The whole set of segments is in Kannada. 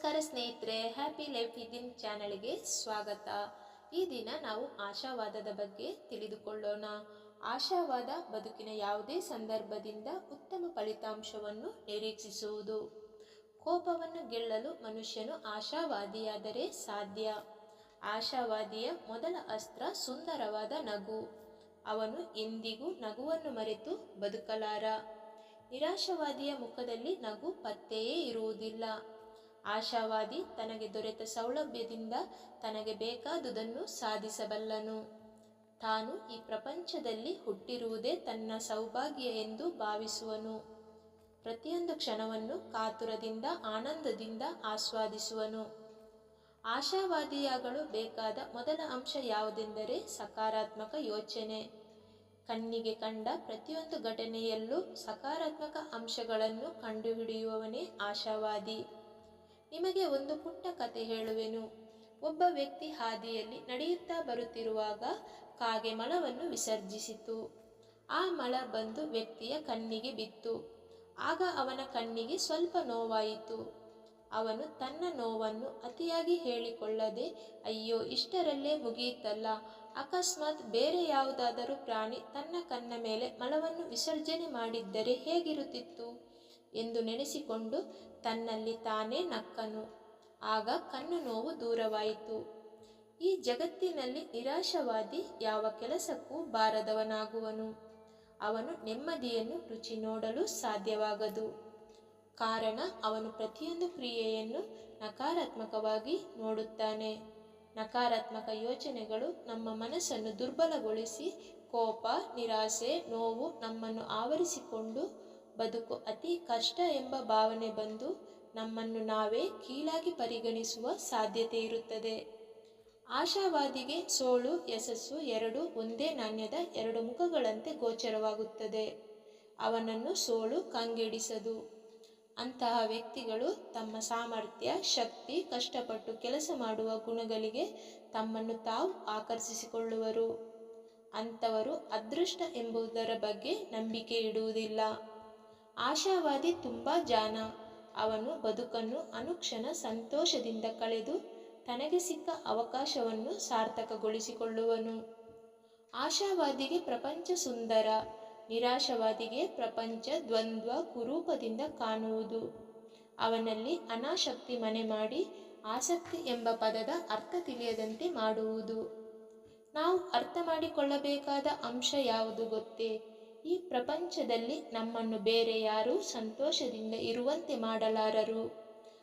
ನಮಸ್ಕಾರ ಸ್ನೇಹಿತರೆ ಹ್ಯಾಪಿ ಲೈಫ್ ಇದಿನ್ ಚಾನಲ್ಗೆ ಸ್ವಾಗತ. ಈ ದಿನ ನಾವು ಆಶಾವಾದದ ಬಗ್ಗೆ ತಿಳಿದುಕೊಳ್ಳೋಣ. ಆಶಾವಾದ ಬದುಕಿನ ಯಾವುದೇ ಸಂದರ್ಭದಿಂದ ಉತ್ತಮ ಫಲಿತಾಂಶವನ್ನು ನಿರೀಕ್ಷಿಸುವುದು. ಕೋಪವನ್ನು ಗೆಲ್ಲಲು ಮನುಷ್ಯನು ಆಶಾವಾದಿಯಾದರೆ ಸಾಧ್ಯ. ಆಶಾವಾದಿಯ ಮೊದಲ ಅಸ್ತ್ರ ಸುಂದರವಾದ ನಗು. ಅವನು ಎಂದಿಗೂ ನಗುವನ್ನು ಮರೆತು ಬದುಕಲಾರ. ನಿರಾಶವಾದಿಯ ಮುಖದಲ್ಲಿ ನಗು ಪತ್ತೆಯೇ ಇರುವುದಿಲ್ಲ. ಆಶಾವಾದಿ ತನಗೆ ದೊರೆತ ಸೌಲಭ್ಯದಿಂದ ತನಗೆ ಬೇಕಾದುದನ್ನು ಸಾಧಿಸಬಲ್ಲನು. ತಾನು ಈ ಪ್ರಪಂಚದಲ್ಲಿ ಹುಟ್ಟಿರುವುದೇ ತನ್ನ ಸೌಭಾಗ್ಯ ಎಂದು ಭಾವಿಸುವನು. ಪ್ರತಿಯೊಂದು ಕ್ಷಣವನ್ನು ಕಾತುರದಿಂದ, ಆನಂದದಿಂದ ಆಸ್ವಾದಿಸುವನು. ಆಶಾವಾದಿಯಾಗಲು ಬೇಕಾದ ಮೊದಲ ಅಂಶ ಯಾವುದೆಂದರೆ ಸಕಾರಾತ್ಮಕ ಯೋಚನೆ. ಕಣ್ಣಿಗೆ ಕಂಡ ಪ್ರತಿಯೊಂದು ಘಟನೆಯಲ್ಲೂ ಸಕಾರಾತ್ಮಕ ಅಂಶಗಳನ್ನು ಕಂಡುಹಿಡಿಯುವವನೇ ಆಶಾವಾದಿ. ನಿಮಗೆ ಒಂದು ಪುಟ್ಟ ಕತೆ ಹೇಳುವೆನು. ಒಬ್ಬ ವ್ಯಕ್ತಿ ಹಾದಿಯಲ್ಲಿ ನಡೆಯುತ್ತಾ ಬರುತ್ತಿರುವಾಗ ಕಾಗೆ ಮಳವನ್ನು ವಿಸರ್ಜಿಸಿತು. ಆ ಮಳ ಬಂದು ವ್ಯಕ್ತಿಯ ಕಣ್ಣಿಗೆ ಬಿತ್ತು. ಆಗ ಅವನ ಕಣ್ಣಿಗೆ ಸ್ವಲ್ಪ ನೋವಾಯಿತು. ಅವನು ತನ್ನ ನೋವನ್ನು ಅತಿಯಾಗಿ ಹೇಳಿಕೊಳ್ಳದೆ, ಅಯ್ಯೋ, ಇಷ್ಟರಲ್ಲೇ ಮುಗಿಯಿತಲ್ಲ. ಅಕಸ್ಮಾತ್ ಬೇರೆ ಯಾವುದಾದರೂ ಪ್ರಾಣಿ ತನ್ನ ಕಣ್ಣ ಮೇಲೆ ಮಲವನ್ನು ವಿಸರ್ಜನೆ ಮಾಡಿದ್ದರೆ ಹೇಗಿರುತ್ತಿತ್ತು? ಎಂದು ನೆನೆಸಿಕೊಂಡು ತನ್ನಲ್ಲಿ ತಾನೇ ನಕ್ಕನು. ಆಗ ಕಣ್ಣು ನೋವು ದೂರವಾಯಿತು. ಈ ಜಗತ್ತಿನಲ್ಲಿ ನಿರಾಶವಾದಿ ಯಾವ ಕೆಲಸಕ್ಕೂ ಬಾರದವನಾಗುವನು. ಅವನು ನೆಮ್ಮದಿಯನ್ನು ರುಚಿ ನೋಡಲು ಸಾಧ್ಯವಾಗದು. ಕಾರಣ ಅವನು ಪ್ರತಿಯೊಂದು ಕ್ರಿಯೆಯನ್ನು ನಕಾರಾತ್ಮಕವಾಗಿ ನೋಡುತ್ತಾನೆ. ನಕಾರಾತ್ಮಕ ಯೋಚನೆಗಳು ನಮ್ಮ ಮನಸ್ಸನ್ನು ದುರ್ಬಲಗೊಳಿಸಿ ಕೋಪ, ನಿರಾಸೆ, ನೋವು ನಮ್ಮನ್ನು ಆವರಿಸಿಕೊಂಡು ಬದುಕು ಅತಿ ಕಷ್ಟ ಎಂಬ ಭಾವನೆ ಬಂದು ನಮ್ಮನ್ನು ನಾವೇ ಕೀಳಾಗಿ ಪರಿಗಣಿಸುವ ಸಾಧ್ಯತೆ ಇರುತ್ತದೆ. ಆಶಾವಾದಿಗೆ ಸೋಳು, ಯಶಸ್ಸು ಎರಡು ಒಂದೇ ನಾಣ್ಯದ ಎರಡು ಮುಖಗಳಂತೆ ಗೋಚರವಾಗುತ್ತದೆ. ಅವನನ್ನು ಸೋಳು ಕಂಗೆಡಿಸದು. ಅಂತಹ ವ್ಯಕ್ತಿಗಳು ತಮ್ಮ ಸಾಮರ್ಥ್ಯ, ಶಕ್ತಿ, ಕಷ್ಟಪಟ್ಟು ಕೆಲಸ ಮಾಡುವ ಗುಣಗಳಿಗೆ ತಮ್ಮನ್ನು ತಾವು ಆಕರ್ಷಿಸಿಕೊಳ್ಳುವರು. ಅಂಥವರು ಅದೃಷ್ಟ ಎಂಬುದರ ಬಗ್ಗೆ ನಂಬಿಕೆ ಇಡುವುದಿಲ್ಲ. ಆಶಾವಾದಿ ತುಂಬ ಜಾಣ ಅವನು ಬದುಕನ್ನು ಅನುಕ್ಷಣ ಸಂತೋಷದಿಂದ ಕಳೆದು ತನಗೆ ಸಿಕ್ಕ ಅವಕಾಶವನ್ನು ಸಾರ್ಥಕಗೊಳಿಸಿಕೊಳ್ಳುವನು. ಆಶಾವಾದಿಗೆ ಪ್ರಪಂಚ ಸುಂದರ, ನಿರಾಶವಾದಿಗೆ ಪ್ರಪಂಚ ದ್ವಂದ್ವ ಕುರೂಪದಿಂದ ಕಾಣುವುದು. ಅವನಲ್ಲಿ ಅನಾಶಕ್ತಿ ಮನೆ ಮಾಡಿ ಆಸಕ್ತಿ ಎಂಬ ಪದದ ಅರ್ಥ ತಿಳಿಯದಂತೆ ಮಾಡುವುದು. ನಾವು ಅರ್ಥ ಮಾಡಿಕೊಳ್ಳಬೇಕಾದ ಅಂಶ ಯಾವುದು ಗೊತ್ತೇ? ಈ ಪ್ರಪಂಚದಲ್ಲಿ ನಮ್ಮನ್ನು ಬೇರೆ ಯಾರೂ ಸಂತೋಷದಿಂದ ಇರುವಂತೆ ಮಾಡಲಾರರು.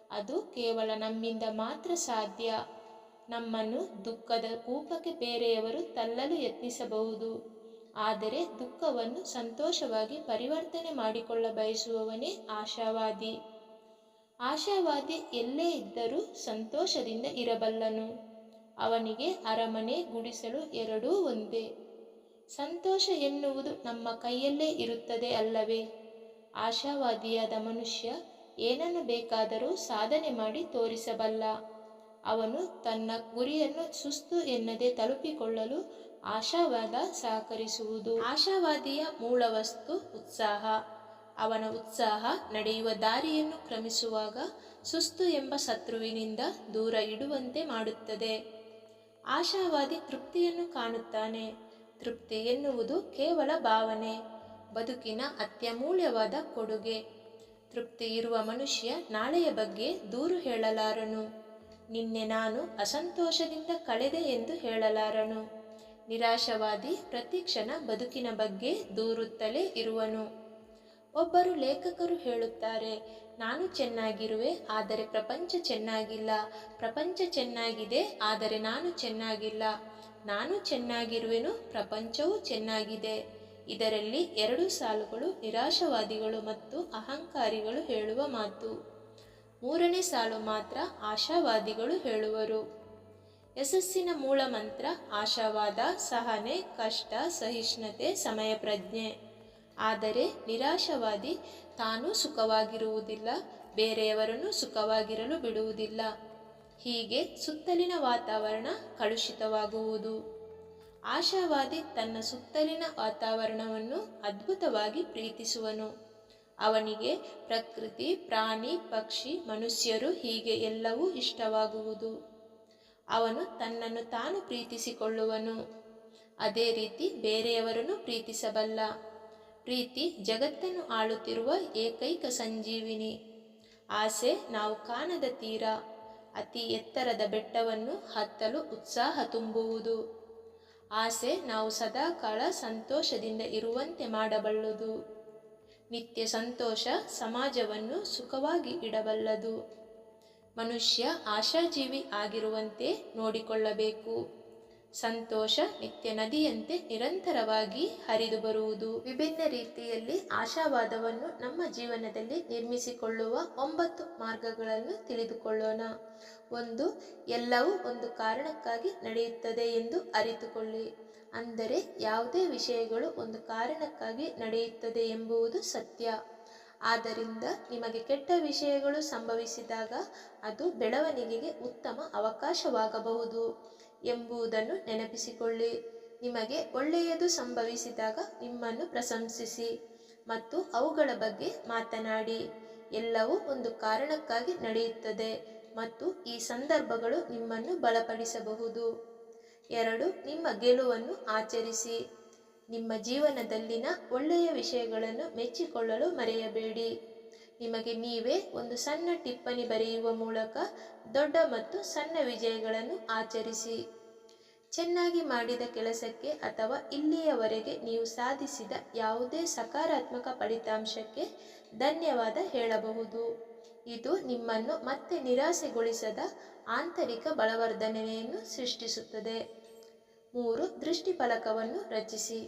ಅದು ಕೇವಲ ನಮ್ಮಿಂದ ಮಾತ್ರ ಸಾಧ್ಯ. ನಮ್ಮನ್ನು ದುಃಖದ ಕೂಪಕ್ಕೆ ಬೇರೆಯವರು ತಳ್ಳಲು ಯತ್ನಿಸಬಹುದು. ಆದರೆ ದುಃಖವನ್ನು ಸಂತೋಷವಾಗಿ ಪರಿವರ್ತನೆ ಮಾಡಿಕೊಳ್ಳ ಬಯಸುವವನೇ ಆಶಾವಾದಿ. ಆಶಾವಾದಿ ಎಲ್ಲೇ ಇದ್ದರೂ ಸಂತೋಷದಿಂದ ಇರಬಲ್ಲನು. ಅವನಿಗೆ ಅರಮನೆ ಗುಡಿಸಲು ಎರಡೂ ಒಂದೇ. ಸಂತೋಷ ಎನ್ನುವುದು ನಮ್ಮ ಕೈಯಲ್ಲೇ ಇರುತ್ತದೆ ಅಲ್ಲವೇ? ಆಶಾವಾದಿಯಾದ ಮನುಷ್ಯ ಏನನ್ನು ಬೇಕಾದರೂ ಸಾಧನೆ ಮಾಡಿ ತೋರಿಸಬಲ್ಲ. ಅವನು ತನ್ನ ಗುರಿಯನ್ನು ಸುಸ್ತು ಎನ್ನದೆ ತಲುಪಿಕೊಳ್ಳಲು ಆಶಾವಾದ ಸಹಕರಿಸುವುದು. ಆಶಾವಾದಿಯ ಮೂಲ ವಸ್ತು ಉತ್ಸಾಹ. ಅವನ ಉತ್ಸಾಹ ನಡೆಯುವ ದಾರಿಯನ್ನು ಕ್ರಮಿಸುವಾಗ ಸುಸ್ತು ಎಂಬ ಶತ್ರುವಿನಿಂದ ದೂರ ಇಡುವಂತೆ ಮಾಡುತ್ತದೆ. ಆಶಾವಾದಿ ತೃಪ್ತಿಯನ್ನು ಕಾಣುತ್ತಾನೆ. ತೃಪ್ತಿ ಎನ್ನುವುದು ಕೇವಲ ಭಾವನೆ. ಬದುಕಿನ ಅತ್ಯಮೂಲ್ಯವಾದ ಕೊಡುಗೆ. ತೃಪ್ತಿ ಇರುವ ಮನುಷ್ಯ ನಾಳೆಯ ಬಗ್ಗೆ ದೂರು ಹೇಳಲಾರನು. ನಿನ್ನೆ ನಾನು ಅಸಂತೋಷದಿಂದ ಕಳೆದೆ ಎಂದು ಹೇಳಲಾರನು. ನಿರಾಶವಾದಿ ಪ್ರತಿಕ್ಷಣ ಬದುಕಿನ ಬಗ್ಗೆ ದೂರುತ್ತಲೇ ಇರುವನು. ಒಬ್ಬರು ಲೇಖಕರು ಹೇಳುತ್ತಾರೆ, ನಾನು ಚೆನ್ನಾಗಿರುವೆ, ಆದರೆ ಪ್ರಪಂಚ ಚೆನ್ನಾಗಿಲ್ಲ. ಪ್ರಪಂಚ ಚೆನ್ನಾಗಿದೆ, ಆದರೆ ನಾನು ಚೆನ್ನಾಗಿಲ್ಲ. ನಾನು ಚೆನ್ನಾಗಿರುವೆನು, ಪ್ರಪಂಚವೂ ಚೆನ್ನಾಗಿದೆ. ಇದರಲ್ಲಿ ಎರಡು ಸಾಲುಗಳು ನಿರಾಶಾವಾದಿಗಳು ಮತ್ತು ಅಹಂಕಾರಿಗಳು ಹೇಳುವ ಮಾತು. ಮೂರನೇ ಸಾಲು ಮಾತ್ರ ಆಶಾವಾದಿಗಳು ಹೇಳುವರು. ಯಶಸ್ಸಿನ ಮೂಲ ಮಂತ್ರ ಆಶಾವಾದ, ಸಹನೆ, ಕಷ್ಟ, ಸಹಿಷ್ಣುತೆ ಸಮಯ ಪ್ರಜ್ಞೆ ಆದರೆ ನಿರಾಶವಾದಿ ತಾನೂ ಸುಖವಾಗಿರುವುದಿಲ್ಲ, ಬೇರೆಯವರನ್ನು ಸುಖವಾಗಿರಲು ಬಿಡುವುದಿಲ್ಲ. ಹೀಗೆ ಸುತ್ತಲಿನ ವಾತಾವರಣ ಕಲುಷಿತವಾಗುವುದು. ಆಶಾವಾದಿ ತನ್ನ ಸುತ್ತಲಿನ ವಾತಾವರಣವನ್ನು ಅದ್ಭುತವಾಗಿ ಪ್ರೀತಿಸುವನು. ಅವನಿಗೆ ಪ್ರಕೃತಿ, ಪ್ರಾಣಿ, ಪಕ್ಷಿ, ಮನುಷ್ಯರು ಹೀಗೆ ಎಲ್ಲವೂ ಇಷ್ಟವಾಗುವುದು. ಅವನು ತನ್ನನ್ನು ತಾನು ಪ್ರೀತಿಸಿಕೊಳ್ಳುವನು. ಅದೇ ರೀತಿ ಬೇರೆಯವರನ್ನು ಪ್ರೀತಿಸಬಲ್ಲ. ಪ್ರೀತಿ ಜಗತ್ತನ್ನು ಆಳುತ್ತಿರುವ ಏಕೈಕ ಸಂಜೀವಿನಿ. ಆಸೆ, ನಾವು ಕಾಣದ ತೀರ. ಅತಿ ಎತ್ತರದ ಬೆಟ್ಟವನ್ನು ಹತ್ತಲು ಉತ್ಸಾಹ ತುಂಬುವುದು. ಆಸೆ, ನಾವು ಸದಾಕಾಲ ಸಂತೋಷದಿಂದ ಇರುವಂತೆ ಮಾಡಬಲ್ಲದು. ನಿತ್ಯ ಸಂತೋಷ ಸಮಾಜವನ್ನು ಸುಖವಾಗಿ ಇಡಬಲ್ಲದು. ಮನುಷ್ಯ ಆಶಾಜೀವಿ ಆಗಿರುವಂತೆ ನೋಡಿಕೊಳ್ಳಬೇಕು. ಸಂತೋಷ ನಿತ್ಯ ನದಿಯಂತೆ ನಿರಂತರವಾಗಿ ಹರಿದು ಬರುವುದು. ವಿಭಿನ್ನ ರೀತಿಯಲ್ಲಿ ಆಶಾವಾದವನ್ನು ನಮ್ಮ ಜೀವನದಲ್ಲಿ ನಿರ್ಮಿಸಿಕೊಳ್ಳುವ ಒಂಬತ್ತು ಮಾರ್ಗಗಳನ್ನು ತಿಳಿದುಕೊಳ್ಳೋಣ. ಒಂದು, ಎಲ್ಲವೂ ಒಂದು ಕಾರಣಕ್ಕಾಗಿ ನಡೆಯುತ್ತದೆ ಎಂದು ಅರಿತುಕೊಳ್ಳಿ. ಅಂದರೆ ಯಾವುದೇ ವಿಷಯಗಳು ಒಂದು ಕಾರಣಕ್ಕಾಗಿ ನಡೆಯುತ್ತದೆ ಎಂಬುವುದು ಸತ್ಯ. ಆದ್ದರಿಂದ ನಿಮಗೆ ಕೆಟ್ಟ ವಿಷಯಗಳು ಸಂಭವಿಸಿದಾಗ ಅದು ಬೆಳವಣಿಗೆಗೆ ಉತ್ತಮ ಅವಕಾಶವಾಗಬಹುದು ಎಂಬುದನ್ನು ನೆನಪಿಸಿಕೊಳ್ಳಿ. ನಿಮಗೆ ಒಳ್ಳೆಯದು ಸಂಭವಿಸಿದಾಗ ನಿಮ್ಮನ್ನು ಪ್ರಶಂಸಿಸಿ ಮತ್ತು ಅವುಗಳ ಬಗ್ಗೆ ಮಾತನಾಡಿ. ಎಲ್ಲವೂ ಒಂದು ಕಾರಣಕ್ಕಾಗಿ ನಡೆಯುತ್ತದೆ ಮತ್ತು ಈ ಸಂದರ್ಭಗಳು ನಿಮ್ಮನ್ನು ಬಲಪಡಿಸಬಹುದು. ಎರಡು, ನಿಮ್ಮ ಗೆಲುವನ್ನು ಆಚರಿಸಿ. ನಿಮ್ಮ ಜೀವನದಲ್ಲಿನ ಒಳ್ಳೆಯ ವಿಷಯಗಳನ್ನು ಮೆಚ್ಚಿಕೊಳ್ಳಲು ಮರೆಯಬೇಡಿ. ನಿಮಗೆ ನೀವೇ ಒಂದು ಸಣ್ಣ ಟಿಪ್ಪಣಿ ಬರೆಯುವ ಮೂಲಕ ದೊಡ್ಡ ಮತ್ತು ಸಣ್ಣ ವಿಜಯಗಳನ್ನು ಆಚರಿಸಿ. ಚೆನ್ನಾಗಿ ಮಾಡಿದ ಕೆಲಸಕ್ಕೆ ಅಥವಾ ಇಲ್ಲಿಯವರೆಗೆ ನೀವು ಸಾಧಿಸಿದ ಯಾವುದೇ ಸಕಾರಾತ್ಮಕ ಫಲಿತಾಂಶಕ್ಕೆ ಧನ್ಯವಾದ ಹೇಳಬಹುದು. ಇದು ನಿಮ್ಮನ್ನು ಮತ್ತೆ ನಿರಾಸೆಗೊಳಿಸದ ಆಂತರಿಕ ಬಲವರ್ಧನೆಯನ್ನು ಸೃಷ್ಟಿಸುತ್ತದೆ. ಮೂರು, ದೃಷ್ಟಿಫಲಕವನ್ನು ರಚಿಸಿ.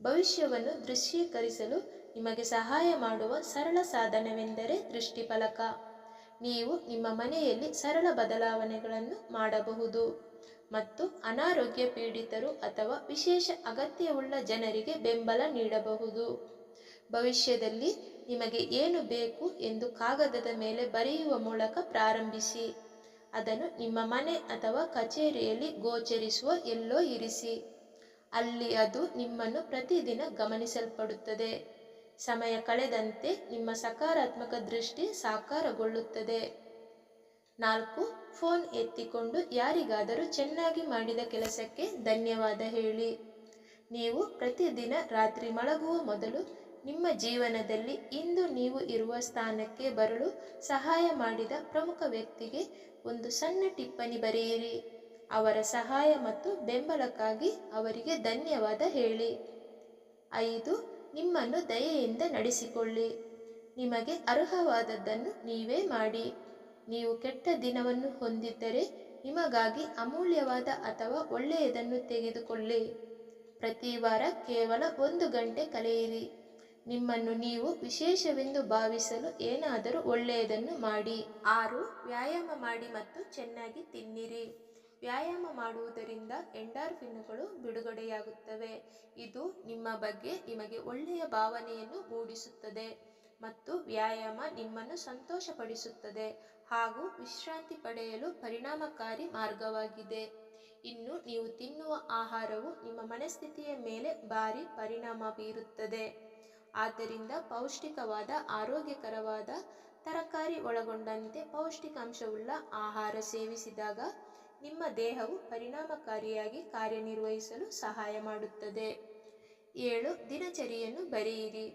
ಭವಿಷ್ಯವನ್ನು ದೃಶ್ಯೀಕರಿಸಲು ನಿಮಗೆ ಸಹಾಯ ಮಾಡುವ ಸರಳ ಸಾಧನವೆಂದರೆ ದೃಷ್ಟಿಫಲಕ. ನೀವು ನಿಮ್ಮ ಮನೆಯಲ್ಲಿ ಸರಳ ಬದಲಾವಣೆಗಳನ್ನು ಮಾಡಬಹುದು ಮತ್ತು ಅನಾರೋಗ್ಯ ಪೀಡಿತರು ಅಥವಾ ವಿಶೇಷ ಅಗತ್ಯವುಳ್ಳ ಜನರಿಗೆ ಬೆಂಬಲ ನೀಡಬಹುದು. ಭವಿಷ್ಯದಲ್ಲಿ ನಿಮಗೆ ಏನು ಬೇಕು ಎಂದು ಕಾಗದದ ಮೇಲೆ ಬರೆಯುವ ಮೂಲಕ ಪ್ರಾರಂಭಿಸಿ, ಅದನ್ನು ನಿಮ್ಮ ಮನೆ ಅಥವಾ ಕಚೇರಿಯಲ್ಲಿ ಗೋಚರಿಸುವ ಎಲ್ಲೋ ಇರಿಸಿ. ಅಲ್ಲಿ ಅದು ನಿಮ್ಮನ್ನು ಪ್ರತಿದಿನ ಗಮನಿಸಲ್ಪಡುತ್ತದೆ. ಸಮಯ ಕಳೆದಂತೆ ನಿಮ್ಮ ಸಕಾರಾತ್ಮಕ ದೃಷ್ಟಿ ಸಾಕಾರಗೊಳ್ಳುತ್ತದೆ. ನಾಲ್ಕು, ಫೋನ್ ಎತ್ತಿಕೊಂಡು ಯಾರಿಗಾದರೂ ಚೆನ್ನಾಗಿ ಮಾಡಿದ ಕೆಲಸಕ್ಕೆ ಧನ್ಯವಾದ ಹೇಳಿ. ನೀವು ಪ್ರತಿದಿನ ರಾತ್ರಿ ಮಲಗುವ ಮೊದಲು ನಿಮ್ಮ ಜೀವನದಲ್ಲಿ ಇಂದು ನೀವು ಇರುವ ಸ್ಥಾನಕ್ಕೆ ಬರಲು ಸಹಾಯ ಮಾಡಿದ ಪ್ರಮುಖ ವ್ಯಕ್ತಿಗೆ ಒಂದು ಸಣ್ಣ ಟಿಪ್ಪಣಿ ಬರೆಯಿರಿ. ಅವರ ಸಹಾಯ ಮತ್ತು ಬೆಂಬಲಕ್ಕಾಗಿ ಅವರಿಗೆ ಧನ್ಯವಾದ ಹೇಳಿ. ಐದು, ನಿಮ್ಮನ್ನು ದಯೆಯಿಂದ ನಡೆಸಿಕೊಳ್ಳಿ. ನಿಮಗೆ ಅರ್ಹವಾದದ್ದನ್ನು ನೀವೇ ಮಾಡಿ. ನೀವು ಕೆಟ್ಟ ದಿನವನ್ನು ಹೊಂದಿದ್ದರೆ ನಿಮಗಾಗಿ ಅಮೂಲ್ಯವಾದ ಅಥವಾ ಒಳ್ಳೆಯದನ್ನು ತೆಗೆದುಕೊಳ್ಳಿ. ಪ್ರತಿ ವಾರ ಕೇವಲ ಒಂದು ಗಂಟೆ ಕಳೆಯಿರಿ. ನಿಮ್ಮನ್ನು ನೀವು ವಿಶೇಷವೆಂದು ಭಾವಿಸಲು ಏನಾದರೂ ಒಳ್ಳೆಯದನ್ನು ಮಾಡಿ. ಆರು, ವ್ಯಾಯಾಮ ಮಾಡಿ ಮತ್ತು ಚೆನ್ನಾಗಿ ತಿನ್ನಿರಿ. ವ್ಯಾಯಾಮ ಮಾಡುವುದರಿಂದ ಎಂಡಾರ್ಫಿನ್ಗಳು ಬಿಡುಗಡೆಯಾಗುತ್ತವೆ. ಇದು ನಿಮ್ಮ ಬಗ್ಗೆ ನಿಮಗೆ ಒಳ್ಳೆಯ ಭಾವನೆಯನ್ನು ಮೂಡಿಸುತ್ತದೆ ಮತ್ತು ವ್ಯಾಯಾಮ ನಿಮ್ಮನ್ನು ಸಂತೋಷಪಡಿಸುತ್ತದೆ ಹಾಗೂ ವಿಶ್ರಾಂತಿ ಪಡೆಯಲು ಪರಿಣಾಮಕಾರಿ ಮಾರ್ಗವಾಗಿದೆ. ಇನ್ನು ನೀವು ತಿನ್ನುವ ಆಹಾರವು ನಿಮ್ಮ ಮನಸ್ಥಿತಿಯ ಮೇಲೆ ಭಾರಿ ಪರಿಣಾಮ ಬೀರುತ್ತದೆ. ಆದ್ದರಿಂದ ಪೌಷ್ಟಿಕವಾದ, ಆರೋಗ್ಯಕರವಾದ, ತರಕಾರಿ ಒಳಗೊಂಡಂತೆ ಪೌಷ್ಟಿಕಾಂಶವುಳ್ಳ ಆಹಾರ ಸೇವಿಸಿದಾಗ ನಿಮ್ಮ ದೇಹವು ಪರಿಣಾಮಕಾರಿಯಾಗಿ ಕಾರ್ಯನಿರ್ವಹಿಸಲು ಸಹಾಯ ಮಾಡುತ್ತದೆ. ಏಳು, ದಿನಚರಿಯನ್ನು ಬರೆಯಿರಿ.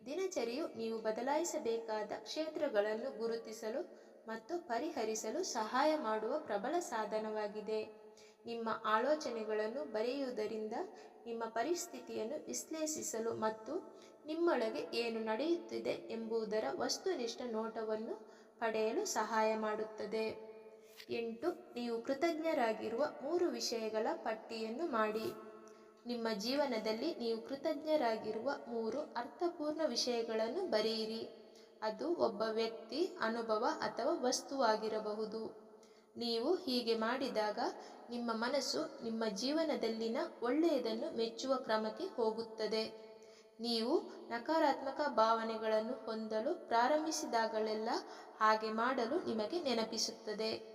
ದಿನಚರಿಯು ನೀವು ಬದಲಾಯಿಸಬೇಕಾದ ಕ್ಷೇತ್ರಗಳನ್ನು ಗುರುತಿಸಲು ಮತ್ತು ಪರಿಹರಿಸಲು ಸಹಾಯ ಮಾಡುವ ಪ್ರಬಲ ಸಾಧನವಾಗಿದೆ. ನಿಮ್ಮ ಆಲೋಚನೆಗಳನ್ನು ಬರೆಯುವುದರಿಂದ ನಿಮ್ಮ ಪರಿಸ್ಥಿತಿಯನ್ನು ವಿಶ್ಲೇಷಿಸಲು ಮತ್ತು ನಿಮ್ಮೊಳಗೆ ಏನು ನಡೆಯುತ್ತಿದೆ ಎಂಬುದರ ವಸ್ತುನಿಷ್ಠ ನೋಟವನ್ನು ಪಡೆಯಲು ಸಹಾಯ ಮಾಡುತ್ತದೆ. ಎಂಟು, ನೀವು ಕೃತಜ್ಞರಾಗಿರುವ ಮೂರು ವಿಷಯಗಳ ಪಟ್ಟಿಯನ್ನು ಮಾಡಿ. ನಿಮ್ಮ ಜೀವನದಲ್ಲಿ ನೀವು ಕೃತಜ್ಞರಾಗಿರುವ ಮೂರು ಅರ್ಥಪೂರ್ಣ ವಿಷಯಗಳನ್ನು ಬರೆಯಿರಿ. ಅದು ಒಬ್ಬ ವ್ಯಕ್ತಿ, ಅನುಭವ ಅಥವಾ ವಸ್ತುವಾಗಿರಬಹುದು ನೀವು ಹೀಗೆ ಮಾಡಿದಾಗ ನಿಮ್ಮ ಮನಸ್ಸು ನಿಮ್ಮ ಜೀವನದಲ್ಲಿನ ಒಳ್ಳೆಯದನ್ನು ಮೆಚ್ಚುವ ಕ್ರಮಕ್ಕೆ ಹೋಗುತ್ತದೆ. ನೀವು ನಕಾರಾತ್ಮಕ ಭಾವನೆಗಳನ್ನು ಹೊಂದಲು ಪ್ರಾರಂಭಿಸಿದಾಗಲೆಲ್ಲ ಹಾಗೆ ಮಾಡಲು ನಿಮಗೆ ನೆನಪಿಸುತ್ತದೆ.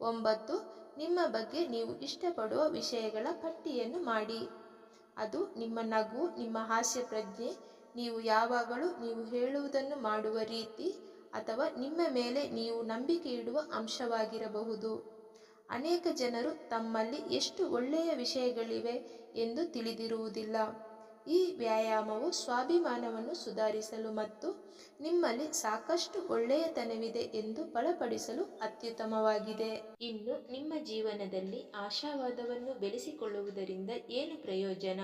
ಒಂಬತ್ತು, ನಿಮ್ಮ ಬಗ್ಗೆ ನೀವು ಇಷ್ಟಪಡುವ ವಿಷಯಗಳ ಪಟ್ಟಿಯನ್ನು ಮಾಡಿ. ಅದು ನಿಮ್ಮ ನಗು, ನಿಮ್ಮ ಹಾಸ್ಯ ಪ್ರಜ್ಞೆ, ನೀವು ಯಾವಾಗಲೂ ನೀವು ಹೇಳುವುದನ್ನು ಮಾಡುವ ರೀತಿ ಅಥವಾ ನಿಮ್ಮ ಮೇಲೆ ನೀವು ನಂಬಿಕೆ ಇಡುವ ಅಂಶವಾಗಿರಬಹುದು. ಅನೇಕ ಜನರು ತಮ್ಮಲ್ಲಿ ಎಷ್ಟು ಒಳ್ಳೆಯ ವಿಷಯಗಳಿವೆ ಎಂದು ತಿಳಿದಿರುವುದಿಲ್ಲ. ಈ ವ್ಯಾಯಾಮವು ಸ್ವಾಭಿಮಾನವನ್ನು ಸುಧಾರಿಸಲು ಮತ್ತು ನಿಮ್ಮಲ್ಲಿ ಸಾಕಷ್ಟು ಒಳ್ಳೆಯತನವಿದೆ ಎಂದು ಬಲಪಡಿಸಲು ಅತ್ಯುತ್ತಮವಾಗಿದೆ. ಇನ್ನು ನಿಮ್ಮ ಜೀವನದಲ್ಲಿ ಆಶಾವಾದವನ್ನು ಬೆಳೆಸಿಕೊಳ್ಳುವುದರಿಂದ ಏನು ಪ್ರಯೋಜನ?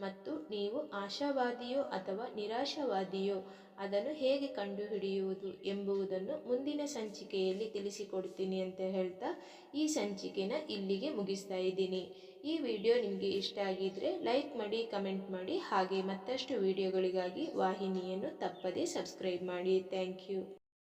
ಮತ್ತು ನೀವು ಆಶಾವಾದಿಯೋ ಅಥವಾ ನಿರಾಶಾವಾದಿಯೋ ಅದನ್ನು ಹೇಗೆ ಕಂಡುಹಿಡಿಯುವುದು ಎಂಬುದನ್ನು ಮುಂದಿನ ಸಂಚಿಕೆಯಲ್ಲಿ ತಿಳಿಸಿಕೊಡ್ತೀನಿ ಅಂತ ಹೇಳ್ತಾ ಈ ಸಂಚಿಕೆನ ಇಲ್ಲಿಗೆ ಮುಗಿಸ್ತಾ ಇದ್ದೀನಿ. ಈ ವಿಡಿಯೋ ನಿಮಗೆ ಇಷ್ಟ ಆಗಿದ್ದರೆ ಲೈಕ್ ಮಾಡಿ, ಕಮೆಂಟ್ ಮಾಡಿ, ಹಾಗೆ ಮತ್ತಷ್ಟು ವಿಡಿಯೋಗಳಿಗಾಗಿ ವಾಹಿನಿಯನ್ನು ತಪ್ಪದೇ ಸಬ್ಸ್ಕ್ರೈಬ್ ಮಾಡಿ. Thank you.